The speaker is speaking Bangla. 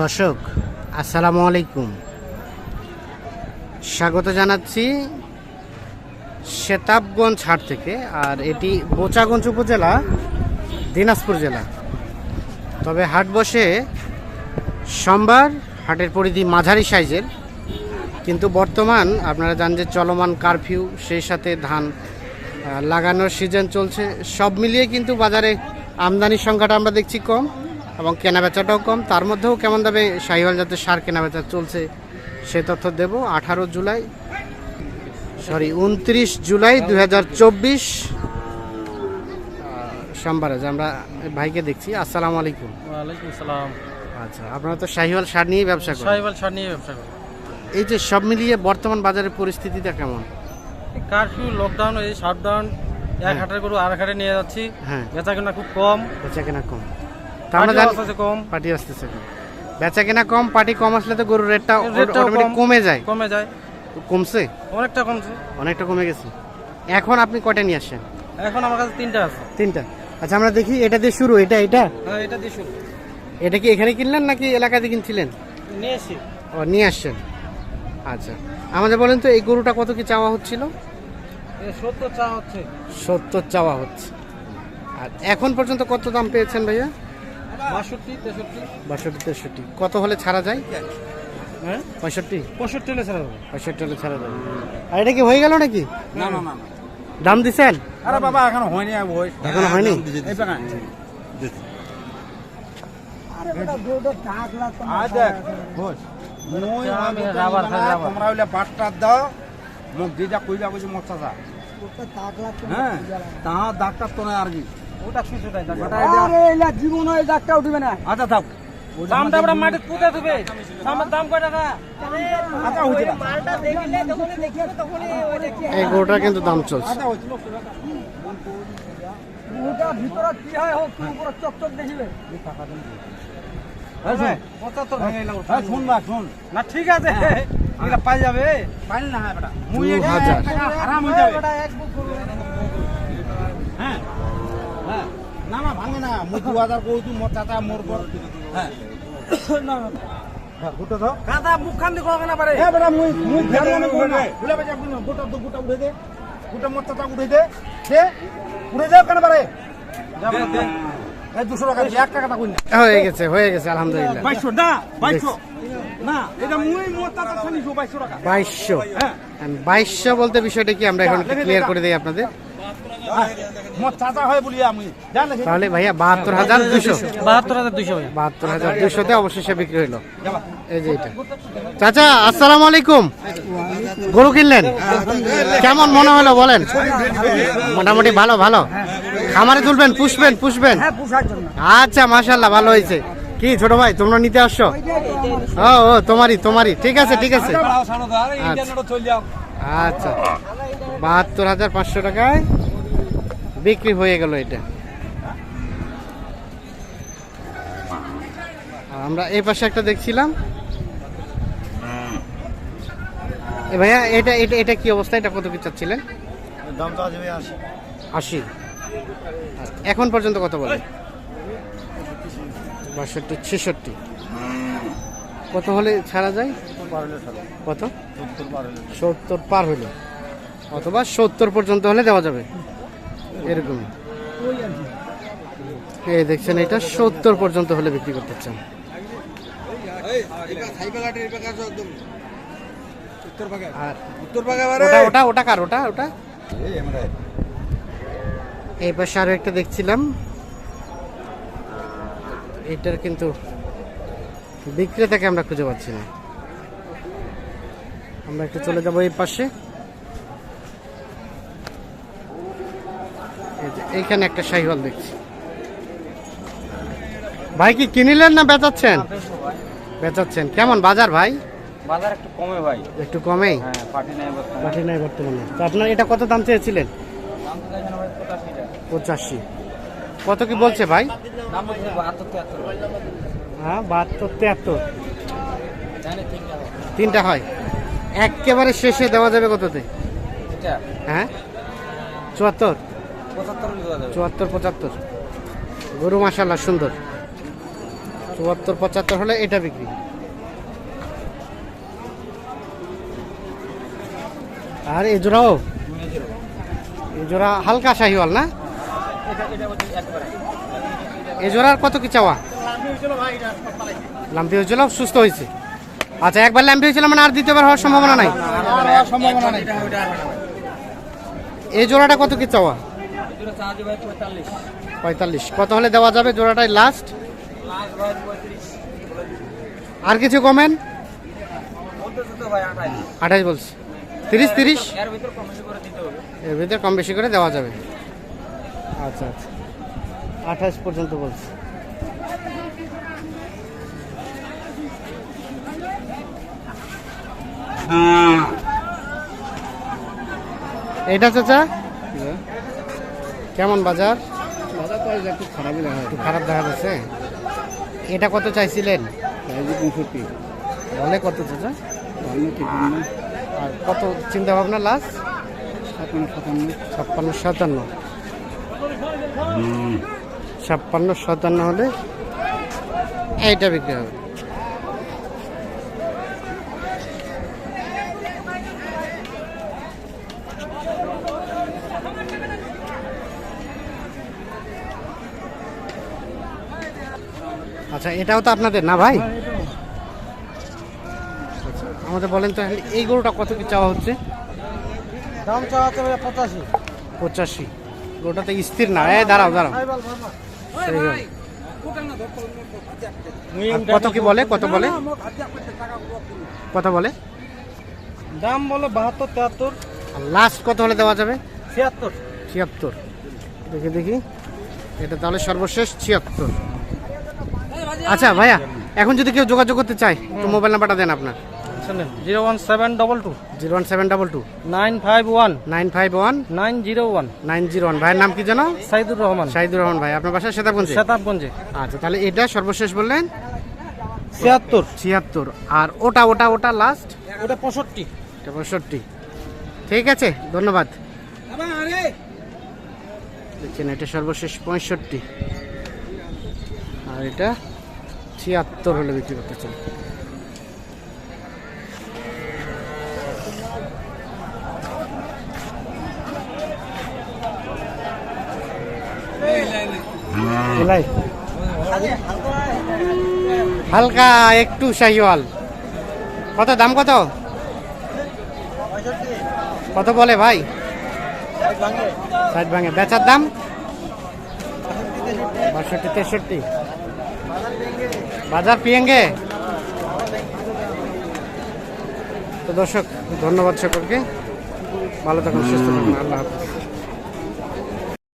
দর্শক, আসসালামু আলাইকুম। স্বাগত জানাচ্ছি শেতাবগঞ্জ হাট থেকে, আর এটি বোচাগঞ্জ উপজেলা, দিনাজপুর জেলা। তবে হাট বসে সোমবার হাটের পরিধি মাঝারি সাইজের, কিন্তু বর্তমান আপনারা জানেন যে চলমান কারফিউ, সেই সাথে ধান লাগানোর সিজন চলছে। সব মিলিয়ে কিন্তু বাজারে আমদানির সংখ্যাটা আমরা দেখছি কম। এবং কেনাবেচাটাও কম। তার মধ্যেও কেমন দামে শাহিওয়াল জাতের সার কেনাবেচা চলছে সে তথ্য দেব। আঠারো জুলাই সরি উনত্রিশ জুলাই দুই হাজার চব্বিশ সোমবারে যে আমরা ভাইকে দেখছি। আসসালামু আলাইকুম। ওয়ালাইকুম সালাম আচ্ছা আপনারা তো শাহিওয়াল সার নিয়েই ব্যবসা করেন। সাহেবাল সার নিয়ে ব্যবসা করি। এই যে সব মিলিয়ে বর্তমান বাজারের পরিস্থিতিটা কেমন? কারফিউ লকডাউন এই শাটডাউন এক হাটের গরু আর হাটে নিয়ে যাচ্ছি। হ্যাঁ। বেচা কেনা খুব কম। বেচা কেনা কম। আমরা জানি কম। পার্টি আসতেছে বেচা কেনা কম পার্টি কম আসলে তো গরুর রেটটা অটোমেটিক কমে যায়। কমে যায়। কমছে? অনেকটা কমছে। অনেকটা কমে গেছে। এখন আপনি কয়টা নিয়ে আসছেন? এখন আমার কাছে তিনটা আছে। তিনটা। আচ্ছা আমরা দেখি এটা দিয়ে শুরু এটা এটা? হ্যাঁ এটা দিয়ে শুরু। এটা কি এখানে কিনলেন নাকি এলাকাতে কিনছিলেন? নিয়ে এসি ও নিয়ে আসছেন। আচ্ছা। আমাদের বলেন তো এই গরুটা কত কি চাওয়া হচ্ছিল? সত্তর চা হচ্ছে। সত্তর চাওয়া হচ্ছে। আর এখন পর্যন্ত কত দাম পেয়েছেন ভাইয়া? বাষট্টি তেষট্টি। কত হলে ছাড়া যায়? হ্যাঁ? পঁয়ষট্টি? পঁয়ষট্টি হলে ছাড়া হবে পঁয়ষট্টি হলে ছাড়া যায়। আর এটা কি হয়ে গেল নাকি? না না না দাম দিছেন? আরে বাবা এখন হয়নি এখনও হয়নি? রাবার। তোমরা হইলে দাও। মোক যেটা কইবা কইছি মোর চাচা হ্যাঁ? তাহা ডাক্তার তো নাই আর কি ওটা শুনছো তাই জীবন ওই ডাক্তার উঠবে না। আচ্ছা থাক। দামটা আমরা মাটি পুঁতে দেবে। আমার দাম কয় টাকা? আচ্ছা হইছে না এই গরুটার কিন্তু দাম চলছে। আচ্ছা হইছে হ্যাঁ পঁচাত্তর ভেঙে এলাম হ্যাঁ শুন বা শুন। না ঠিক আছে। এগুলা পাই যাবে? পাইল না হ্যাঁ বেটা। মুই এটা হারাম হয়ে যাবে হ্যাঁ হ্যাঁ। না না ভাঙে না। মুই দু হাজার কইছু মোর চাচা মোর বর হ্যাঁ। না না হ্যাঁ গোটা দাও। কাদা মুখ খান দিয়ে পারে? এ বেটা মুই মুই ফের মনে করি না বুলে বাজা বুলে গোটা দু গোটা উঠে দে। গোটা মোর চাচা উঠে দে। দে। উঠে দে কেন পারে। এই দুশো টাকা এক টাকাটা কই না হয়ে গেছে হয়ে গেছে আলহামদুলিল্লাহ। বাইশশো না না এটা মুই টাকা। বাইশশো। হ্যাঁ। বলতে বিষয়টা কি আমরা এখন ক্লিয়ার করে দিই আপনাদের? তাহলে ভাইয়া বাহাত্তর হাজার দুশো বাহাত্তর হাজার ভাই বাহাত্তর হাজার দুশোতে অবশেষে বিক্রি হলো এই যে এটা। চাচা আসসালামু আলাইকুম। গরু কিনলেন? কেমন মনে হলো বলেন? মোটামুটি ভালো ভালো। খামারে তুলবেন পুষবেন পুষবেন? আচ্ছা মাশাল্লাহ ভালো হয়েছে। কি ছোট ভাই তোমরা নিতে আসছো? ও ও তোমারই তোমারই। ঠিক আছে ঠিক আছে। আচ্ছা। বাহাত্তর হাজার পাঁচশো টাকায় বিক্রি হয়ে গেল এটা। আমরা এই পাশে একটা দেখছিলাম। ভাইয়া এটা এটা এটা কি অবস্থা? এটা কত কি চাচ্ছিলেন? দাম তো আশি। আর এখন পর্যন্ত কত বলে? বাষট্টি ছেষট্টি। কত হলে ছাড়া যায়? কত? সত্তর পার হইল অথবা সত্তর পর্যন্ত হলে দেওয়া যাবে। এরকমই এই দেখছেন, এটা সত্তর পর্যন্ত হলে বিক্রি করতে চান। ওটা ওটা কার? ওটা ওটা? এই পাশে আরও একটা দেখছিলাম। এটার কিন্তু বিক্রেতাকে আমরা খুঁজে পাচ্ছি না। আমরা একটু চলে যাব এই পাশে এই যে এইখানে একটা শাহিওয়াল দেখছি। ভাই কি কিনিলেন না বেচাচ্ছেন? বেচাচ্ছেন। কেমন বাজার ভাই? বাজার একটু কমে ভাই। একটু কমেই? হ্যাঁ পার্টি নাই বর্তমানে। তো আপনার এটা কত দাম চেয়েছিলেন? পঁচাশি কত কি বলছে ভাই? হ্যাঁ বাহাত্তর তিয়াত্তর। তিনটা হয়। একেবারে শেষে দেওয়া যাবে কততে? হ্যাঁ? চুয়াত্তর? চুয়াত্তর পঁচাত্তর গরু মাসাল্লাহ সুন্দর চুয়াত্তর পঁচাত্তর হলে এটা বিক্রি আর এ জোড়াও এ জোড়া হালকা শাহিওয়াল না এ জোড়ার কত কি চাওয়া লাম্পি হয়েছিল সুস্থ হয়েছে আচ্ছা একবার ল্যাম্পি হয়েছিল মানে আর দ্বিতীয়বার হওয়ার সম্ভাবনা নাই এই জোড়াটা কত কি চাওয়া পঁয়তাল্লিশ। কত হলে দেওয়া যাবে জোড়াটাই লাস্ট আর কিছু কমেন আঠাশ বলছি। তিরিশ তিরিশ? এর ভিতরে কম বেশি করে দেওয়া যাবে। আচ্ছা আচ্ছা। আঠাশ পর্যন্ত বলছি। এটা চাচা? কেমন বাজার? একটু খারাপই দেখা একটু খারাপ দেখা যাচ্ছে? এটা কত চাইছিলেন? পঁয়ষট্টি বলে কত চাচা? আর কত চিন্তা ভাবনা লাস্ট সাতান্ন। ছাপ্পান্ন সাতান্ন। ছাপ্পান্ন সাতান্ন হলে এইটা বিক্রি হবে। আচ্ছা এটাও তো আপনাদের না ভাই? আমাদের বলেন তো এই গরুটা কত কি চাওয়া হচ্ছে? দাম চাওয়া হচ্ছে পঁচাশি। পঁচাশি। ওটা তো স্থির না। এ দাঁড়াও দাঁড়াও। কত কি বলে? কত বলে? কত বলে? দাম বলে বাহাত্তর তেহাত্তর। লাস্ট কত হলে দেওয়া যাবে? ছিয়াত্তর। ছিয়াত্তর। দেখি দেখি। এটা তাহলে সর্বশেষ ছিয়াত্তর। আচ্ছা ভাইয়া এখন যদি কেউ যোগাযোগ করতে চায় তো মোবাইল নাম্বারটা দেন আপনার। শুনেন zero one seven double two. Zero one seven double two. Nine five one. Nine five one. Nine zero one. Nine zero one. ভাইয়ের নাম কি যেন? সাইদুর রহমান। শাহিদুর রহমান ভাই আপনার বাসা সেতাবগঞ্জে? শতাবগঞ্জে আচ্ছা তাহলে এটা সর্বশেষ বললেন? ছিয়াত্তর। ছিয়াত্তর। আর ওটা ওটা ওটা লাস্ট ওটা পঁয়ষট্টি। এটা পঁয়ষট্টি। ঠিক আছে ধন্যবাদ। দেখছেন এটা সর্বশেষ পঁয়ষট্টি। আর এটা? ছিয়াত্তর হলে বিক্রি করতে চাই হালকা একটু শাহিওয়াল। কত, দাম কত? কত বলে ভাই? ষাট ভাঙে। বেচার দাম? বাষট্টি, তেষট্টি। বাজার পিয়েঙ্গে তো দর্শক ধন্যবাদ সকলকে। ভালো থাকুন সুস্থ থাকুন আল্লাহ হাফিজ।